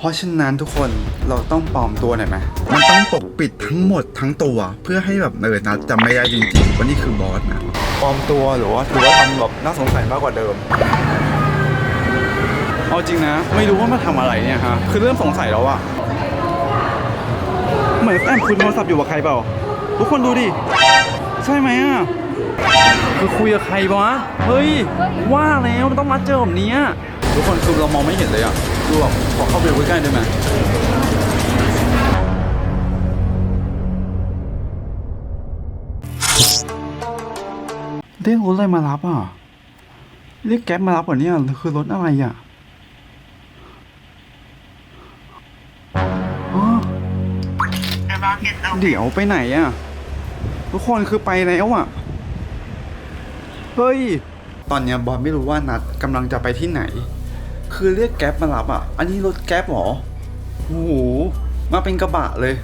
เพราะฉะนั้นทุกคนเราต้องปลอมตัวหน่อยไหมมันต้องปกปิดทั้งหมดทั้งตัวเพื่อให้แบบเออนัดจำไม่ได้จริงๆว่านี่คือบอสนะปลอมตัวหรือว่าหรือว่าทำแบบน่าสงสัยมากกว่าเดิมเอาจริงนะ ไม่รู้ว่ามาทำอะไรเนี่ยฮะคือเริ่มสงสัยแล้วอะเหมือนแอมคุยโทรศัพท์อยู่กับใครเปล่า ทุกคนดูดิ ใช่ไหมอะคือคุยกับใครวะเฮ้ย ว่าแล้วมันต้องมาเจอแบบเนี้ยทุกคนคือเรามองไม่เห็นเลยอะ ดูแบบขอเข้าไปใกล้ๆได้ไหมเรียกรถอะไรมารับอะ เรียกแก๊ปมารับเหรอเนี่ยคือรถอะไรอะอ๋อเดี๋ยวไปไหนอะ ทุกคนคือไปแล้วอะ เฮ้ย ตอนเนี้ยบอสไม่รู้ว่านัดกำลังจะไปที่ไหน คือเรียกแก๊ปมารับอะ อันนี้รถแก๊ปเหรอโอ้โห มาเป็นกระบะเลย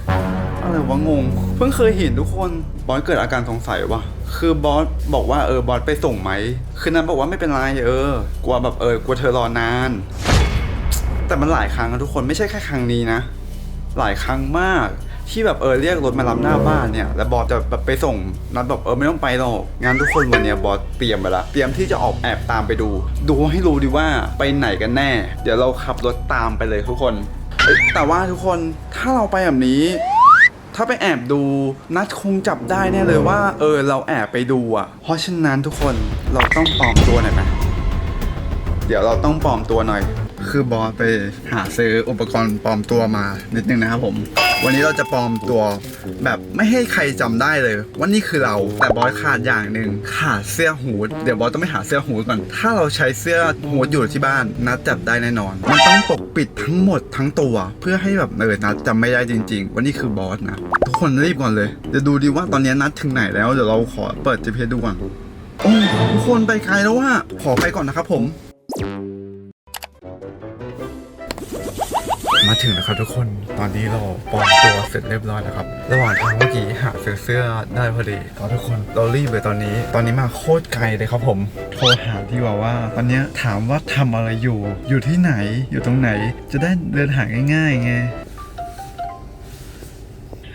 อะไรวะงง เพิ่งเคยเห็นทุกคน บอสเกิดอาการสงสัยว่ะ คือบอสบอกว่าเออบอสไปส่งไหม คือนั้นบอกว่าไม่เป็นไรเออ กลัวแบบเออกลัวเธอรอนาน แต่มันหลายครั้งนะทุกคนไม่ใช่แค่ครั้งนี้นะ หลายครั้งมาก ที่แบบเออเรียกรถมารับหน้าบ้านเนี่ยแล้วบอสจะแบบไปส่งนัดแบบเออไม่ต้องไปหรอกงานทุกคนวันเนี้ยบอสเตรียมไปละเตรียมที่จะออกแอบตามไปดู ดูให้รู้ดีว่าไปไหนกันแน่ เดี๋ยวเราขับรถตามไปเลยทุกคนเอ้ยแต่ว่าทุกคนถ้าเราไปแบบนี้ ถ้าไปแอบดูนัดคงจับได้แน่เลยว่า เออเราแอบไปดูอะ เพราะฉะนั้นทุกคนเราต้องปลอมตัวหน่อยไหมเดี๋ยวเราต้องปลอมตัวหน่อย คือบอสไปหาซื้ออุปกรณ์ปลอมตัวมานิดนึงนะครับผม วันนี้เราจะปลอมตัวแบบไม่ให้ใครจำได้เลยว่านี่คือเราแต่บอสขาดอย่างหนึ่งขาดเสื้อฮูดเดี๋ยวบอสต้องไปหาเสื้อฮูดก่อน ถ้าเราใช้เสื้อฮูดอยู่ที่บ้านนัดจับได้แน่นอน มันต้องปกปิดทั้งหมดทั้งตัวเพื่อให้แบบเออนัดจำไม่ได้จริง ๆ ว่านี่คือบอสนะ ทุกคนรีบก่อนเลยเดี๋ยวดูดีว่าตอนนี้นัดถึงไหนแล้วเดี๋ยวเราขอเปิด GPS ดูก่อนโอ้ทุกคนไปไกลแล้วว่าขอไปก่อนนะครับผม มาถึงแล้วครับทุกคน ตอนนี้เราปลอมตัวเสร็จเรียบร้อยแล้วครับ ระหว่างทางเมื่อกี้หาซื้อเสื้อได้พอดีก็ทุกคน เรารีบเลยตอนนี้ ตอนนี้มาโคตรไกลเลยครับผม โทรหาที่ว่าว่า ตอนเนี้ยถามว่าทำอะไรอยู่ อยู่ที่ไหน อยู่ตรงไหน จะได้เดินหาง่ายๆไง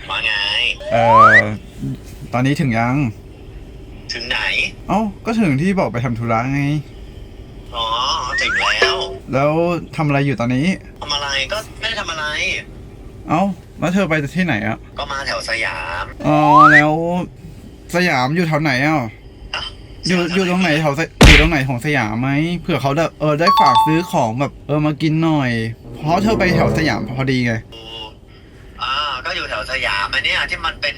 ว่าไง เอ่อ ตอนนี้ถึงยัง ถึงไหน เอ้า ก็ถึงที่บอกไปทำธุระไงอ๋อถึง แล้วแล้วทำอะไรอยู่ตอนนี้ ทำอะไรก็ไม่ได้ทำอะไร เอ้าแล้วเธอไปที่ไหนอะก็มาแถวสยามอ๋อแล้วสยามอยู่แถวไหนอะอะอยู่อยู่ตรงไหนแถวสอยู่ตรงไหนของสยามไหมเผื่อเขาได้เออได้ฝากซื้อของแบบเออมากินหน่อย เพราะเธอไปแถวสยามพอดีไงดูอ่าก็อยู่แถวสยามอันเนี้ยที่มันเป็น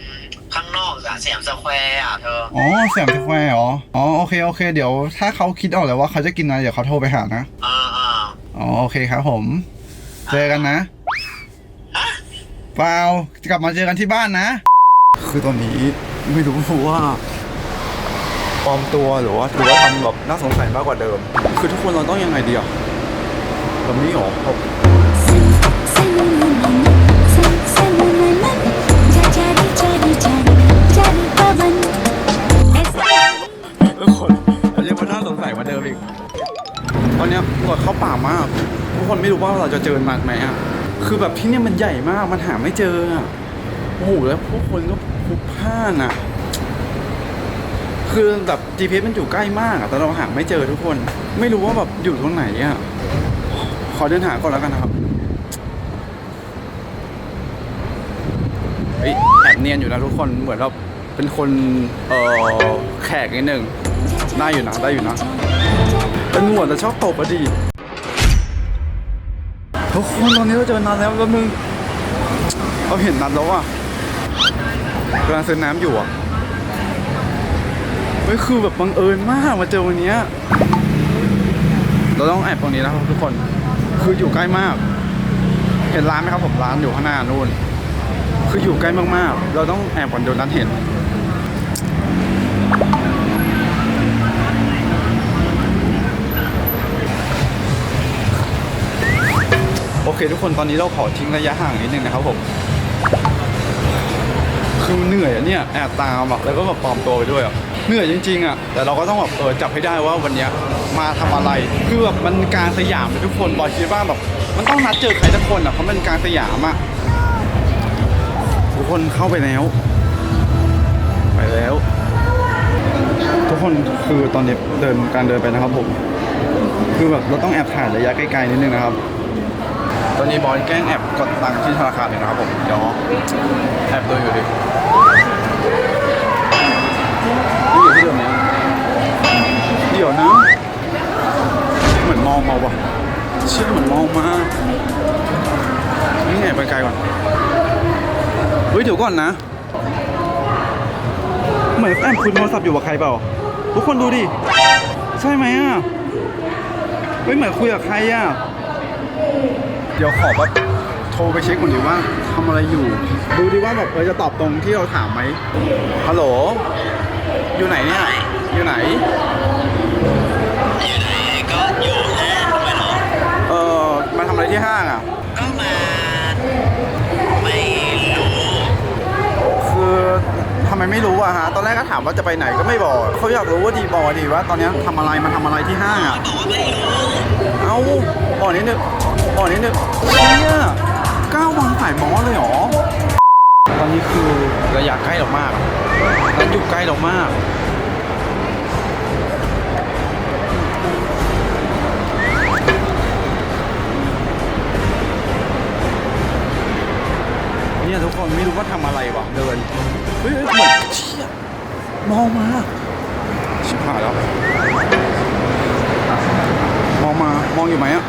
ข้างนอกอะสยามสแควร์อะเธอ อ๋อสยามสแควร์เหรออ๋อโอเคโอเค เดี๋ยวถ้าเขาคิดออกแล้วว่าเขาจะกินอะไรเดี๋ยวเขาโทรไปหานะ อ่าอ่า อ๋อโอเคครับผม เจอกันนะเปล่ากลับมาเจอกันที่บ้านนะ คือตอนนี้ไม่รู้ว่าปลอมตัวหรือว่าหรือว่าทำแบบน่าสงสัยมากกว่าเดิม คือทุกคนเราต้องยังไงดีอะแบบนี้เหรอ อนนี้ยตรวจเข้าป่ามาก ทุกคนไม่รู้ว่าเราจะเจอมันไหมอะ คือแบบที่เนี่ยมันใหญ่มาก มันหาไม่เจออะโอ้โหแล้วพวกคนก็พลุกพล่านอะ คือแบบ GPS มันอยู่ใกล้มากอะ แต่เราหาไม่เจอทุกคน ไม่รู้ว่าแบบอยู่ตรงไหนอะ ขอเดินหาก่อนแล้วกันนะครับเฮ้ยแอบเนียนอยู่นะทุกคน เหมือนเราเป็นคน เอ่อ แขกนิดหนึ่งได้อยู่นะ ได้อยู่นะ เป็นหนวดแต่ชอบตบอะดีทุกคนตอนนี้เราเจอนัดแล้วแล้วมึงเราเห็นนัดแล้วอะกำลังซื้อน้ำอยู่อะเฮ้ยคือแบบบังเอิญมากมาเจอวันเนี้ยเราต้องแอบตรงนี้นะครับทุกคน คืออยู่ใกล้มาก เห็นร้านไหมครับผมร้านอยู่ข้างหน้านู่น คืออยู่ใกล้มากๆ เราต้องแอบก่อนเดี๋ยวนัดเห็น ทุกคนตอนนี้เราขอทิ้งระยะห่างนิดนึงนะครับผมคือเหนื่อยอะเนี่ยแอบตามอะแล้วก็แบบปลอมตัวไปด้วยอะเหนื่อยจริงๆอะแต่เราก็ต้องแบบเออจับให้ได้ว่าวันเนี้ยมาทำอะไรคือแบบมันกลารสยามเลยทุกคนบอยคิดว่าแบบ มันต้องนัดเจอใครสักคนอะเพราะมันกลางสยามอะทุกคนเข้าไปแล้ว ไปแล้ว ทุกคนคือตอนนี้เดินการเดินไปนะครับผม คือแบบเราต้องแอบถ่ายระยะไกลๆนิดนึงนะครับ อนนี้บอลแกล้งแอบกดตังค์ที่ธนาคารเลยนะครับผมเดี๋ยวแอบดูอยู่ดินี่อยู่ที่เดิมเนี่ยเดี๋ยวนะเหมือนมองมาว่ะเชื่อเหมือนมองมานี่ไงไปไกลก่อนเฮ้ยเดี๋ยวก่อนนะ เหมือนแอมคุยโทรศัพท์อยู่กับใครเปล่า ทุกคนดูดิ ใช่ไหมอะเฮ้ยเหมือนคุยกับใครอะ เดี๋ยวขอแบบโทรไปเช็คก่อนดีว่าทำอะไรอยู่ ดูดิว่าแบบเออจะตอบตรงที่เราถามไหมฮัลโหล อยู่ไหนเนี่ย อยู่ไหน อยู่ไหนก็อยู่ห้างทำไมหรอเออมาทำอะไรที่ห้างอะ ก็มา ไม่รู้คือทำไมไม่รู้อะฮะ ตอนแรกก็ถามว่าจะไปไหนก็ไม่บอกเขาอยากรู้ว่าดีบอกดีว่า ตอนนี้ทำอะไรมาทำอะไรที่ห้างอะบอกว่าไม่รู้ เอ้าบอกนิดนึง บอกนิดนึงเนี่ยเก้าวันถ่ายมอเลยเหรอ ตอนนี้คือระยะใกล้เรามากแล้วอยู่ใกล้เรามาก เนี่ยทุกคนไม่รู้ว่าทำอะไรวะเดิน เฮ้ยเฮ้ยเหมือนเชี่ยมองมาชิบหายแล้ว มองมามองอยู่ไหมอะ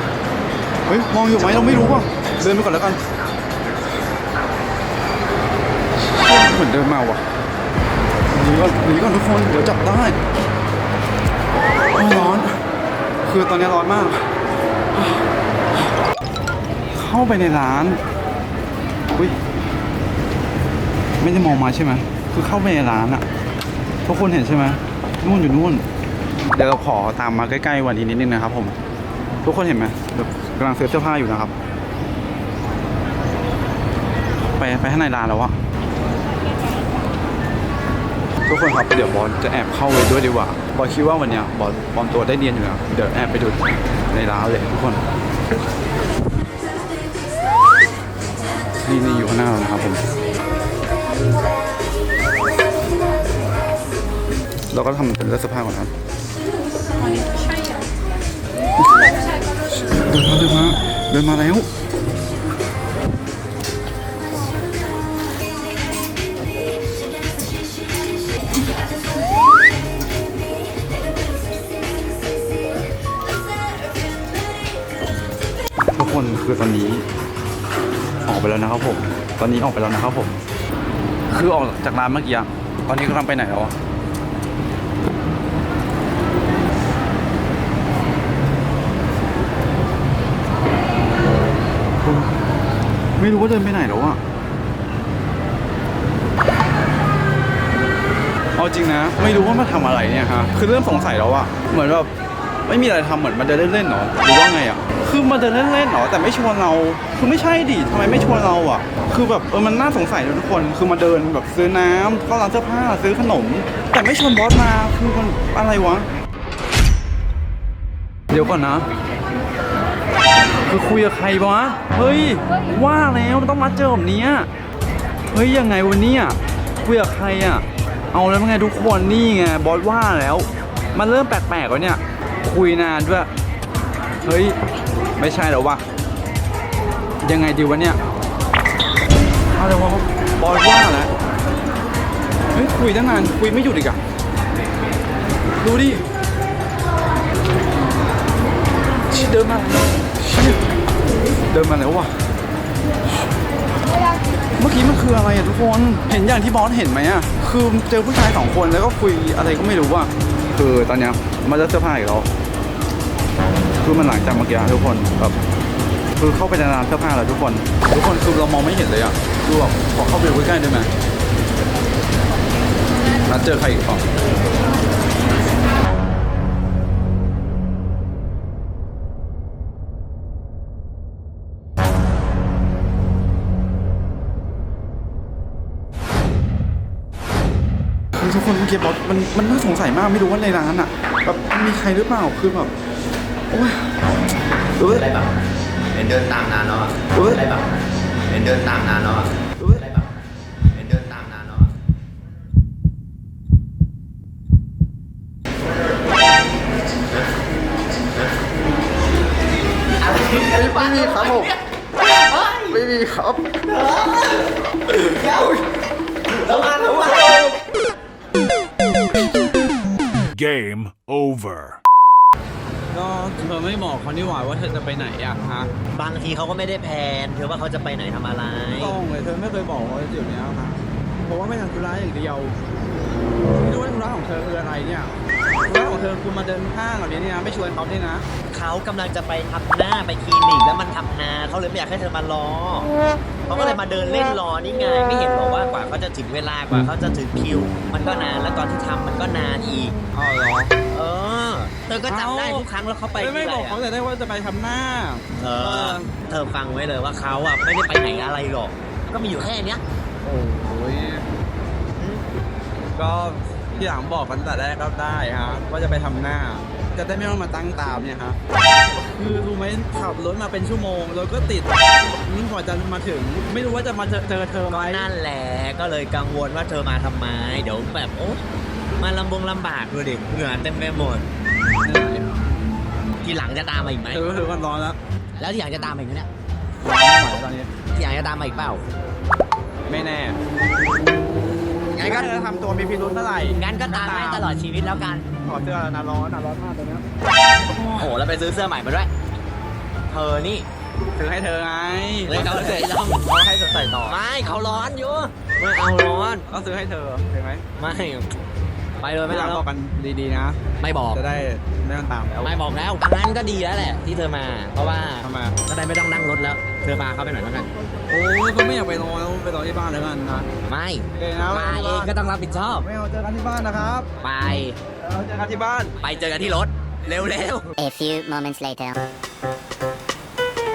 เฮ้ยมองอยู่ไหมเราไม่รู้ว่ะเดินไปก่อนแล้วกันเหมือนเดินมาว่ะหนีก่อนหนีก่อนทุกคนเดี๋ยวจับได้ร้อน คือตอนนี้ร้อนมาก เข้าไปในร้านอุ้ยไม่ได้มองมาใช่ไหมคือเข้าไปในร้านอะทุกคนเห็นใช่ไหมนู่นอยู่นู่น เดี๋ยวเราขอตามมาใกล้ๆวันนี้นิดนึงนะครับผม ทุกคนเห็นไหม กำลังซื้อเสื้อผ้าอยู่นะครับ ไปไปข้างในร้านแล้วอะทุกคนครับเดี๋ยวบอลจะแอบเข้าไปด้วยดีกว่าบอลคิดว่าวันเนี้ยบอลบอลตัวได้เรียนอยู่นะเดี๋ยวแอบไปดูในร้านเลยทุกคน นี่นี่อยู่ข้างหน้าเรานะครับผมเราก็ทำเป็นเลือกเสื้อผ้าก่อนครับ เดินมาแล้ว ทุกคนคือตอนนี้ ออกไปแล้วนะครับผม ตอนนี้ออกไปแล้วนะครับผม คือออกจากร้านเมื่อกี้อะตอนนี้กำลังไปไหนแล้วอะ ไม่รู้ว่าเดินไปไหนแล้วอะเอาจริงนะ ไม่รู้ว่ามาทำอะไรเนี่ยฮะคือเริ่มสงสัยแล้วอะเหมือนแบบไม่มีอะไรทำเหมือนมาเดินเล่นๆหรอหรือว่าไงอะคือมาเดินเล่นๆหรอแต่ไม่ชวนเรา คือไม่ใช่ดิทำไมไม่ชวนเราอะคือแบบเออมันน่าสงสัยทุกคน คือมาเดินแบบซื้อน้ำเข้าร้านเสื้อผ้าซื้อขนม แต่ไม่ชวนบอสมาคือมันอะไรวะ เดี๋ยวก่อนนะ คือคุยกับใครวะเฮ้ย ว่าแล้วมันต้องมาเจอแบบนี้เฮ้ยยังไงวันนี้อะคุยกับใครอะ เอาแล้วไงทุกคนนี่ไงบอสว่าแล้ว มันเริ่มแปลกๆแล้วเนี่ย คุยนานด้วย เฮ้ย ไม่ใช่แล้วะ ยังไงดีวะเนี่ย เอาแล้ววะบอสว่าแล้ว เฮ้ยคุยตั้งนานคุยไม่หยุดอีกอะดูดิชิเดินมา เดินมาแล้วว่ะ เมื่อกี้มันคืออะไรอะทุกคน เห็นอย่างที่บอสเห็นไหมอะคือเจอผู้ชายสองคนแล้วก็คุยอะไรก็ไม่รู้ว่า คือตอนเนี้ยมาเลือเสื้อผ้าอีกแล้วคือมันหลังจากเมื่อกี้ทุกคนแบบคือเข้าไปในร้านเสื้อผ้าแล้วทุกคน ทุกคนคือเรามองไม่เห็นเลยอะดูแบบขอเข้าไปใกล้ๆได้ไหมนัดเจอใครอีกฝั่ง ทุกคนเมื่อกี้บอสมันมันน่าสงสัยมากไม่รู้ว่าในร้านอะแบบมันมีใครหรือเปล่าคือแบบโอ้ยเออห็นเดินตามนานแล้วอะอุ๊ยอะไรแบบเห็นเดินตามนานแล้วอะอุ๊ยอะไรแบบเห็นเดินตามนานแล้วอะไม่มีครับผมไม่มีครับ Game over. ก็เธอไม่บอกเขานี่หว่าว่าเธอจะไปไหนอะฮะบางทีเขาก็ไม่ได้แพลนเธอว่าเขาจะไปไหนทำอะไร ต้องเลยเธอไม่เคยบอกว่าจุดเนี้ยครับผมว่าไม่ทำธุระอย่างเดียวไม่รู้ว่าธุระของเธอคืออะไรเนี่ยธุระของเธอคือมาเดินห้างแบบนี้เนี่ยไม่ชวนเขาด้วยนะเขากำลังจะไปทำหน้าไปคลินิกแล้วมันทำนาเขาเลยไม่อยากให้เธอมารอ เขาก็เลยมาเดินเล่นรอนี่ไงไม่เห็นบอกว่ากว่าเขาจะถึงเวลากว่าเขาจะถึงคิว มันก็นานแล้วตอนที่ทำมันก็นานอีกอ๋อเหรอ เออ เธอก็จำได้ทุกครั้งแล้วเขาไปเธอไม่ที่ไหนบอกเขาอะแต่ได้ว่าจะไปทำหน้า เออ เธอฟังไว้เลยว่าเขาอะไม่ได้ไปไหนอะไรหรอก ก็มีอยู่แค่เนี้ย โอ้ยก็ที่หลังบอกกันแต่แรกก็ได้ฮะว่าจะไปทำหน้า จะได้ไม่ต้องมาตั้งตามเนี่ยฮะ คือรู้ไหมขับรถมาเป็นชั่วโมงรถก็ติดนี่กว่าจะมาถึง ไม่รู้ว่าจะมาเจอเจอเธอไหมนั่นแหละก็เลยกังวลว่าเธอมาทำไม เดี๋ยวแบบโอ๊ยมาลำบงลำบากดูดิเหงื่อเต็มไปหมดทีหลังจะตามมาอีกไหมเธอเธอก็ร้อนแล้วแล้วทีหลังจะตามมาอีกไหมเนี่ยร้อนไม่ไหวตอนนี้ทีหลังจะตามมาอีกเปล่า ไม่แน่งั้นก็เธอทำตัวมีพิรุธเท่าไหร่งั้นก็ตามให้ตลอดชีวิตแล้วกันขอเสื้อนะร้อนนะร้อนมากตอนนี้ โอ้โหแล้วไปซื้อเสื้อใหม่มาด้วย เธอนี่ซื้อให้เธอไงเลยเอาเลยต้องเขาให้เธอใส่ต่อ ไม่เขาร้อนอยู่ไม่เอาร้อน ก็ซื้อให้เธอเห็นไหมไม่ ไปเลยไม่ไม่ต้ต้อองงบอกกันดีๆนะ ไม่บอก จะได้ไม่ต้องตามแล้วไม่บอกแล้วงั้นก็ดีแล้วแหละ ที่เธอมา เพราะว่าทำไมก็ได้ไม่ต้องนั่งรถแล้ว เธอพาเขาไปหน่อยแล้วกัน โอ้ยก็ไม่อยากไปนอนไปนอนที่บ้านแล้วกันนะไม่โอเคนะมาเองก็ต้องรับผิดชอบ ไม่เอาเจอกันที่บ้านนะครับไปเราเจอกันที่บ้าน ไปเจอกันที่รถ เร็ว A few moments later.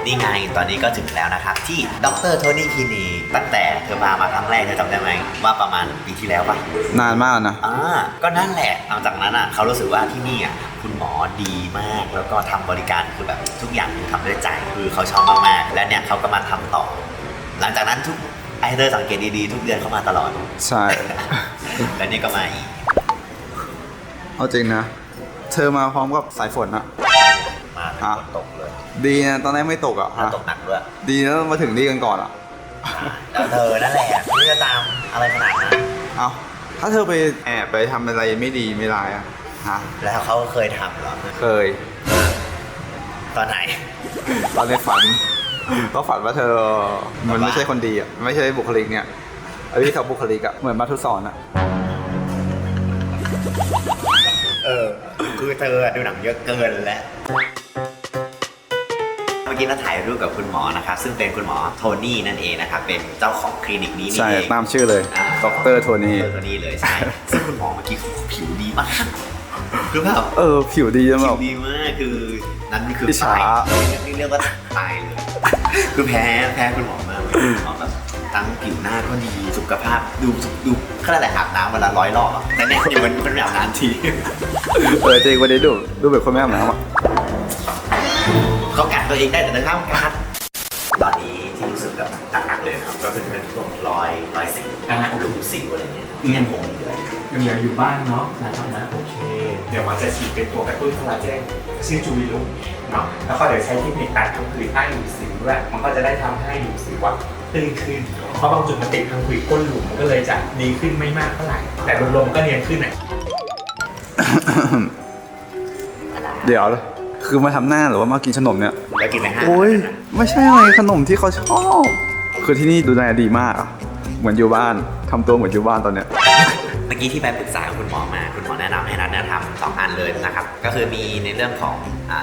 นี่ไง ตอนนี้ก็ถึงแล้วนะครับ ที่ดรโทนี่คลินิกตั้งแต่เธอมามาครั้งแรกเธอจำได้ไหมว่าประมาณปีที่แล้วปะนานมากนะอ่าก็นั่นแหละหลังจากนั้นอะเขารู้สึกว่าที่นี่อะคุณหมอดีมาก แล้วก็ทำบริการคือแบบทุกอย่างทำด้วยใจคือเขาชอบมากๆ และเนี่ยเขาก็มาทำต่อ หลังจากนั้นทุกไอเธอสังเกตดีๆ ทุกเดือนเขามาตลอด ใช่ และนี่ก็มาอีกเอาจริงนะ เธอมาพร้อมกับสายฝนอะ มาเป็นอะฝนตกเลยดีนะตอนแรกไม่ตกอะฝนตกหนักด้วยดีแล้วมาถึงนี่กันก่อนอะแล้วเธอนั่นแหละที่จะตามอะไรขนาดนั้นเอาถ้าเธอไปแอบไปทำอะไรไม่ดีไม่ร้ายอะฮะแล้วเขาเคยทำเหรอเคย ตอนไหน ตอนในฝันก็ฝันว่าเธอมันไม่ใช่คนดีอะไม่ใช่บุคลิกเนี่ยไอ้ที่เขาบุคลิกอะเหมือนมาทุสอนอะ เออ คือเธอดูหนังเยอะเกินแล้ว เมื่อกี้เราถ่ายรูปกับคุณหมอนะครับ ซึ่งเป็นคุณหมอโทนี่นั่นเองนะครับ เป็นเจ้าของคลินิกนี้นี่ใช่เองตามชื่อเลยอ่าดอกเตอร์โทนี่เออโทนี่เลยใช่ ซึ่งคุณหมอเมื่อกี้เขาผิวดีมากคือแบบ เออ ผิวดีจังแบผิวบ ดีมากคือนั้นคืออิจฉา ตายนี่เรียกว่าตายเลย คือแพ้แพ้คุณหมอมากเลยคุณหมอแบบทั้งผิวหน้าก็ดีสุขภาพดูดู ขนาดไหนอาบน้ำวันละร้อยรอบอะแต่เนี่ยอยู่มันมันไม่อาบน้ำที เออจริงวันนี้ดูดูแบบคนไม่อาบน้ำอะเขากัดตัวเองได้แต่ห้ามกัดตอนนี้ที่รู้สึกแบบหนักๆเลยครับ ก็คือเป็นพวกรอยรอยสิวหลุมสิวอะไรเงี้ยยังคงอยู่เลยยังเหลืออยู่บ้างเนาะนะครับนะโอเค เดี๋ยวหมอจะฉีดเป็นตัวกระตุ้นคอลลาเจนชื่อจูวิลุเนาะแล้วก็เดี๋ยวใช้เทคนิคการทำผืนใต้หลุมสิวด้วยมันก็จะได้ทำให้หลุมสิวอะตื้นขึ้น เพราะบางจุดมันติดทางผืนก้นหลุมมันก็เลยจะดีขึ้นไม่มากเท่าไหร่ แต่รวมๆก็เนียนขึ้นอะเดี๋ยวคือมาทำหน้าหรือว่ามากินขนมเนี่ยแล้วกินไปห้าโอ้ยไม่ใช่อะไรขนมที่เขาชอบคือที่นี่ดูแลดีมากอะเหมือนอยู่บ้านทำตัวเหมือนอยู่บ้านตอนเนี้ยเมื่อกี้ที่ไปปรึกษากับคุณหมอมาคุณหมอแนะนำให้นัทเนี่ยทำสองอันเลยนะครับ ก็คือมีในเรื่องของ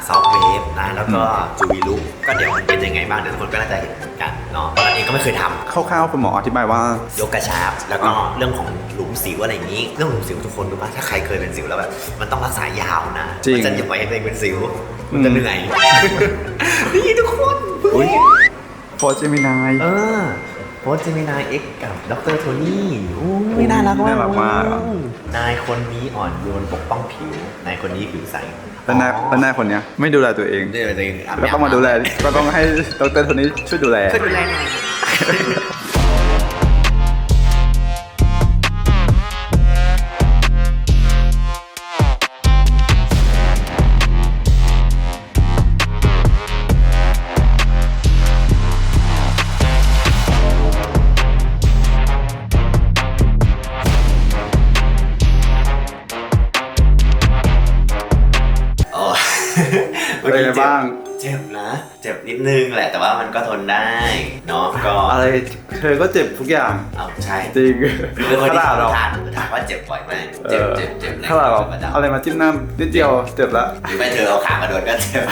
ซอฟต์เวฟนะแล้วก็จูวิลุก็เดี๋ยวมันเป็นยังไงบ้างเดี๋ยวทุกคนก็น่าจะเห็นกัน เนาะตอนนั้นเองก็ไม่เคยทำ คร่าวๆคุณหมออธิบายว่า ยกกระชับแล้วก็อ่า เรื่องของหลุมสิวอะไรอย่างนี้ เรื่องหลุมสิวทุกคนรู้ป่ะถ้าใครเคยเป็นสิวแล้วแบบมันต้องรักษายาวนะจริงมัจะอย่าปล่อยให้ตัวเองเป็นสิวมันอืจะมเหนื่อยนี่ทุกคนอุ้ยโฟร์เจมินาย เออ โค้ชเจมินายเอ็กกับดรโทนี่โอ้ยน่ารักมากน่ารักมากอะนายคนนี้อ่อนโยนปกป้องผิว นายคนนี้ผิวใสแล้วหน้าแล้วหน้าคนเนี้ยไม่ดูแลตัวเอง เดี๋ยวตัวเองอาบแล้วต้องมาดูแล ก็ต้องให้ดรคนนี้ช่วยดูแล ช่วยดูแลหน่อย เป็นไงบ้าง เจ็บนะ เจ็บนิดนึงแหละแต่ว่ามันก็ทนได้เนาะก็อะไรเธอก็เจ็บทุกอย่างเอาใช่จริงคือคนขที่นาดเราทานคือถามว่าเจ็บบ่อยไหมเจ็บเจ็บเจ็บเลยขนาดเราประจำอะไรมาจิ้มหน้านิดเดียวเจ็บละหรือไม่เธอเอาขามาโดนก็เจ็บ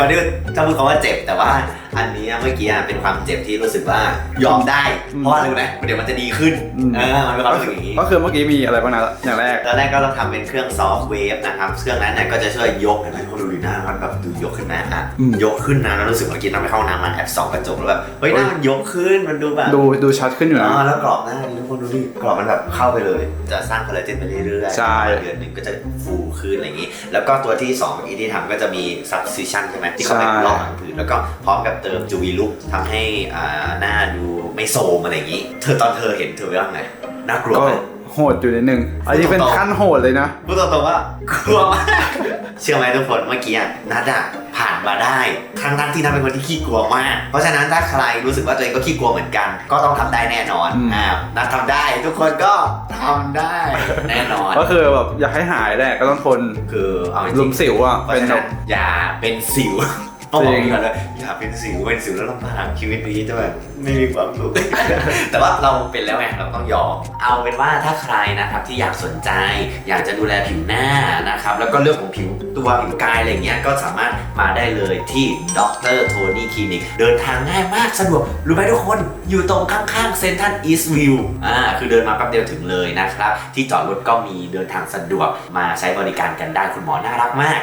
วันนี้จะพูดคำว่าเจ็บแต่ว่าอันนี้เมื่อกี้เป็นความเจ็บที่รู้สึกว่ายอมได้ เพราะว่าอะไรรู้ไหมเดี๋ยวมันจะดีขึ้นเออมันเป็นความรู้สึกอย่างนี้ก็คือเมื่อกี้มีอะไรบ้างนะอย่างแรกตอนแรกก็เราทำเป็นเครื่องซอฟต์เวฟนะครับเครื่องนั้นเนี่ยก็จะช่วยยกเห็นไหมเขาดูดีหน้ามันแบบดูยกขึ้นนะอะอืมยกขึ้นนะแล้วรู้สึกเมื่อกี้ต้องไปเข้าห้องน้ำมาแอบส่องกระจกแล้วแบบเฮ้ยหน้ามันยกขึ้นมันดูแบบดูดูชัดขึ้นอยู่อ๋นะอแล้วกรอบหน้าดีทุกคนดูดิกรอบมันแบบเข้าไปเลย จะสร้างคอลลาเจนไปเรื่อยๆใช่เดือนหนึ่งก็จะฟูขึ้นอะไรอย่างนี้ แล้วก็ตัวที่2อีกที่ทำก็จะมี substitution ใช่ไหมที่เขาไปลอกหลังผืนแล้วก็พร้อมกับเติมจูวีลุกทำให้อ่าหน้าดูไม่โซมอะไรอย่างนี้ เธอตอนเธอเห็นเธอว่าไงน่ากลัวก็ไหมโหดอยู่นิดนึง อันนี้เป็นขั้นโหดเลยนะ พูดตรงๆว่ากลัวมาก เชื่อไหมทุกคนเมื่อกี้อะนัดอะผ่านมาได้ทั้งทั้งๆที่นัดเป็นคนที่ขี้กลัวมาก เพราะฉะนั้นถ้าใครรู้สึกว่าตัวเองก็ขี้กลัวเหมือนกัน ก็ต้องทำได้แน่นอนอืม อ่านัดทำได้ ทุกคนก็ทำได้แน่นอน ก็คือแบบอยากให้หายแหละก็ต้องทนคือเอาจลุริมงสิวอะๆเพราะเป็นฉะแบนั้บนอย่าเป็นสิว ต้องบอกจริงก่อนเลยอย่าเป็นสิวเป็นสิวแล้วลำบากชีวิตนี้จะแบบไม่มีความสุขแต่ว่าเราเป็นแล้วไงเราต้องยอมเอาเป็นว่าถ้าใครนะครับที่อยากสนใจ อยากจะดูแลผิวหน้านะครับ แล้วก็เรื่องของผิวตัวผิวกายอะไรเงี้ยก็สามารถมาได้เลยที่ดรโทนี่คลินิกเดินทางง่ายมากสะดวกรู้ไหมทุกคนอยู่ตรงข้างๆเซนทันอีสต์วิวอ่าคือเดินมาแป๊บเดียวถึงเลยนะครับ ที่จอดรถก็มีเดินทางสะดวกมาใช้บริการกันได้คุณหมอน่ารักมาก